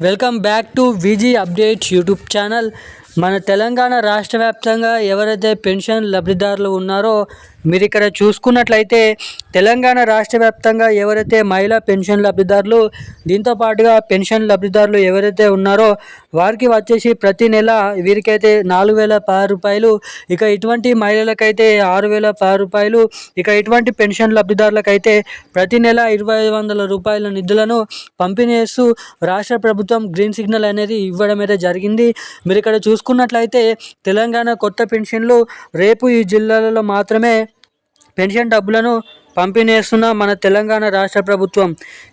Welcome back to VG Update YouTube channel. మన తెలంగాణ రాష్ట్ర వ్యాప్తంగా ఎవరైతే పెన్షన్ లబ్ధిదారులు ఉన్నారో మీరు ఇక్కడ చూసుకున్నట్లయితే తెలంగాణ రాష్ట్ర వ్యాప్తంగా ఎవరైతే మహిళా పెన్షన్ లబ్ధిదారులు దీంతో పాటుగా పెన్షన్ లబ్ధిదారులు ఎవరైతే ఉన్నారో వారికి వచ్చేసి ప్రతి నెల వీరికైతే నాలుగు వేల పది రూపాయలు ఇక ఇటువంటి మహిళలకైతే ఆరు వేల పది రూపాయలు ఇక ఇటువంటి పెన్షన్ లబ్ధిదారులకైతే ప్రతి నెల ఇరవై ఐదు వందల రూపాయల నిధులను పంపిణీ చేస్తూ రాష్ట్ర ప్రభుత్వం గ్రీన్ సిగ్నల్ అనేది ఇవ్వడం అయితే జరిగింది. మీరు ఇక్కడ చూసుకున్నట్లయితే తెలంగాణ కొత్త పెన్షన్లు రేపు ఈ జిల్లాలలో మాత్రమే పెన్షన్ డబ్బులను పంపిణీస్తున్న మన తెలంగాణ రాష్ట్ర ప్రభుత్వం.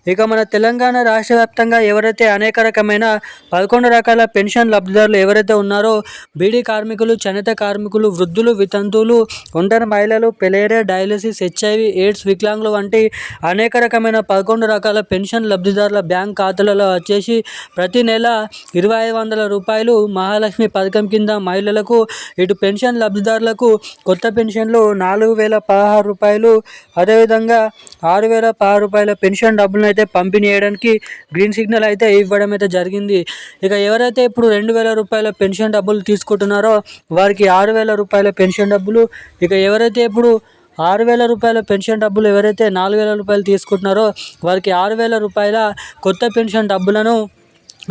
ఇక మన తెలంగాణ రాష్ట్ర వ్యాప్తంగా ఎవరైతే అనేక రకమైన పదకొండు రకాల పెన్షన్ లబ్ధిదారులు ఎవరైతే ఉన్నారో బీడీ కార్మికులు చేనేత కార్మికులు వృద్ధులు వితంతువులు ఒంటరి మహిళలు పెలేరే డయాలసిస్ హెచ్ఐవి ఎయిడ్స్ వికలాంగులు వంటి అనేక రకమైన పదకొండు రకాల పెన్షన్ లబ్ధిదారుల బ్యాంక్ ఖాతాలలో వచ్చేసి ప్రతి నెల ఇరవై ఐదు వందల రూపాయలు మహాలక్ష్మి పథకం కింద మహిళలకు ఇటు పెన్షన్ లబ్ధిదారులకు కొత్త పెన్షన్లు నాలుగు వేల పదహారు రూపాయలు అదే అదేవిధంగా ఆరు వేల పది రూపాయల పెన్షన్ డబ్బులను అయితే పంపిణీ చేయడానికి గ్రీన్ సిగ్నల్ అయితే ఇవ్వడం అయితే జరిగింది. ఇక ఎవరైతే ఇప్పుడు రెండు వేల రూపాయల పెన్షన్ డబ్బులు తీసుకుంటున్నారో వారికి ఆరు వేల రూపాయల పెన్షన్ డబ్బులు ఇక ఎవరైతే ఇప్పుడు ఆరు వేల రూపాయల పెన్షన్ డబ్బులు ఎవరైతే నాలుగు వేల రూపాయలు తీసుకుంటున్నారో వారికి ఆరు వేల రూపాయల కొత్త పెన్షన్ డబ్బులను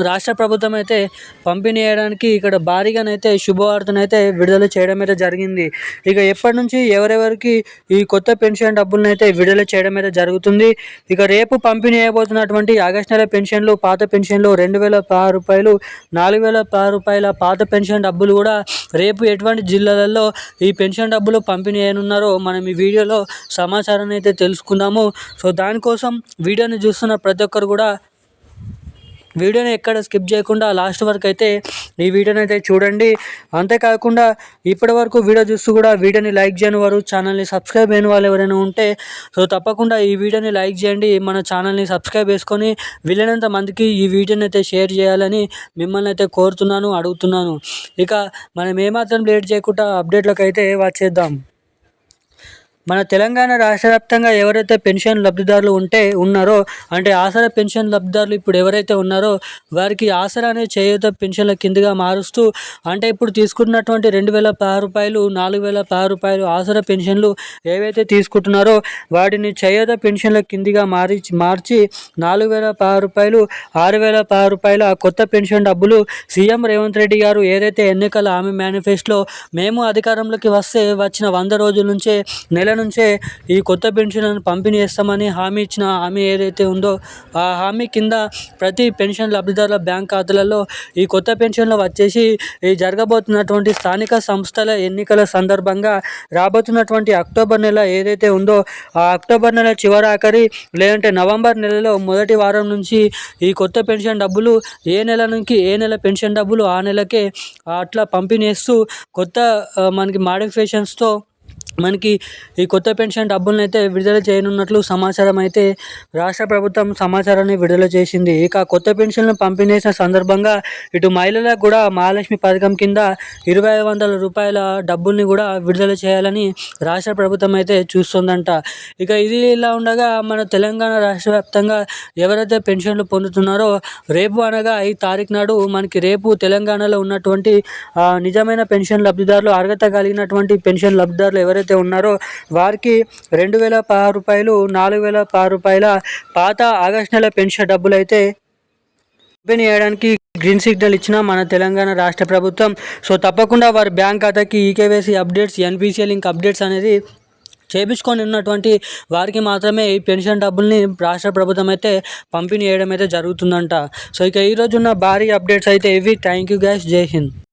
రాష్ట్ర ప్రభుత్వం అయితే పంపిణీ చేయడానికి ఇక్కడ భారీగానైతే శుభవార్తనైతే విడుదల చేయడం అయితే జరిగింది. ఇక ఎప్పటి నుంచి ఎవరెవరికి ఈ కొత్త పెన్షన్ డబ్బులను అయితే విడుదల చేయడం అయితే జరుగుతుంది. ఇక రేపు పంపిణీ చేయబోతున్నటువంటి ఆగస్ట్ నెల పెన్షన్లు పాత పెన్షన్లు రెండు వేల పదహారు రూపాయలు నాలుగు వేల పదహారు రూపాయల పాత పెన్షన్ డబ్బులు కూడా రేపు ఎటువంటి జిల్లాలలో ఈ పెన్షన్ డబ్బులు పంపిణీ చేయనున్నారో మనం ఈ వీడియోలో సమాచారాన్ని అయితే తెలుసుకుందాము. సో దానికోసం వీడియోని చూస్తున్న ప్రతి ఒక్కరు కూడా వీడియోని ఎక్కడ స్కిప్ చేయకుండా లాస్ట్ వరకు అయితే ఈ వీడియోని అయితే చూడండి. అంతేకాకుండా ఇప్పటి వరకు వీడియో చూస్తూ కూడా వీడియోని లైక్ చేయని వారు ఛానల్ని సబ్స్క్రైబ్ అయిన వాళ్ళు ఎవరైనా ఉంటే సో తప్పకుండా ఈ వీడియోని లైక్ చేయండి. మన ఛానల్ని సబ్స్క్రైబ్ చేసుకొని వీలైనంత మందికి ఈ వీడియోని అయితే షేర్ చేయాలని మిమ్మల్ని అయితే కోరుతున్నాను అడుగుతున్నాను. ఇక మనం ఏమాత్రం లేట్ చేయకుండా అప్డేట్లకు అయితే వచ్చేద్దాం. మన తెలంగాణ రాష్ట్ర వ్యాప్తంగా ఎవరైతే పెన్షన్ లబ్ధిదారులు ఉంటే ఉన్నారో అంటే ఆసరా పెన్షన్ లబ్ధిదారులు ఇప్పుడు ఎవరైతే ఉన్నారో వారికి ఆసరా అనే చేయూత పెన్షన్ల కిందగా మారుస్తూ అంటే ఇప్పుడు తీసుకున్నటువంటి రెండు వేల పది రూపాయలు నాలుగు వేల పది రూపాయలు ఆసరా పెన్షన్లు ఏవైతే తీసుకుంటున్నారో వాటిని చేయూత పెన్షన్ల కిందిగా మారి మార్చి నాలుగు వేల పదహారు రూపాయలు ఆరు వేల పది రూపాయలు ఆ కొత్త పెన్షన్ డబ్బులు సీఎం రేవంత్ రెడ్డి గారు ఏదైతే ఎన్నికల ఆమె మేనిఫెస్టోలో మేము అధికారంలోకి వస్తే వచ్చిన వంద రోజుల నుంచే నెల నుంచే ఈ కొత్త పెన్షన్లను పంపిణీ చేస్తామని హామీ ఇచ్చిన హామీ ఏదైతే ఉందో ఆ హామీ కింద ప్రతి పెన్షన్ లబ్ధిదారుల బ్యాంక్ ఖాతాలలో ఈ కొత్త పెన్షన్లు వచ్చేసి ఈ జరగబోతున్నటువంటి స్థానిక సంస్థల ఎన్నికల సందర్భంగా రాబోతున్నటువంటి అక్టోబర్ నెల ఏదైతే ఉందో ఆ అక్టోబర్ నెల చివరాఖరి లేదంటే నవంబర్ నెలలో మొదటి వారం నుంచి ఈ కొత్త పెన్షన్ డబ్బులు ఏ నెల నుంచి ఏ నెల పెన్షన్ డబ్బులు ఆ నెలకే అట్లా పంపిణీ చేస్తూ కొత్త మనకి మాడిఫికేషన్స్తో మనకి ఈ కొత్త పెన్షన్ డబ్బులను అయితే విడుదల చేయనున్నట్లు సమాచారం అయితే రాష్ట్ర ప్రభుత్వం సమాచారాన్ని విడుదల చేసింది. ఇక కొత్త పెన్షన్లు పంపిణీ చేసిన సందర్భంగా ఇటు మహిళలకు కూడా మహాలక్ష్మి పథకం కింద ఇరవై ఐదు వందల రూపాయల డబ్బుల్ని కూడా విడుదల చేయాలని రాష్ట్ర ప్రభుత్వం అయితే చూస్తుందంట. ఇక ఇది ఇలా ఉండగా మన తెలంగాణ రాష్ట్ర వ్యాప్తంగా ఎవరైతే పెన్షన్లు పొందుతున్నారో రేపు అనగా ఈ తారీఖు నాడు మనకి రేపు తెలంగాణలో ఉన్నటువంటి నిజమైన పెన్షన్ లబ్ధిదారులు అర్హత కలిగినటువంటి పెన్షన్ లబ్ధిదారులు ఎవరైతే ఎవరైతే ఉన్నారో వారికి రెండు వేల పదహారు రూపాయలు నాలుగు వేల పది రూపాయల పాత ఆగస్ట్ నెల పెన్షన్ డబ్బులు అయితే పంపిణీ చేయడానికి గ్రీన్ సిగ్నల్ ఇచ్చిన మన తెలంగాణ రాష్ట్ర ప్రభుత్వం. సో తప్పకుండా వారి బ్యాంక్ ఖాతాకి e KYC updates NPCL link updates అనేది చేపించుకొని ఉన్నటువంటి వారికి మాత్రమే ఈ పెన్షన్ డబ్బుల్ని రాష్ట్ర ప్రభుత్వం అయితే పంపిణీ చేయడం అయితే జరుగుతుందంట. సో ఇక ఈరోజు ఉన్న భారీ అప్డేట్స్ అయితే ఇవి. Thank you guys. జై హింద్.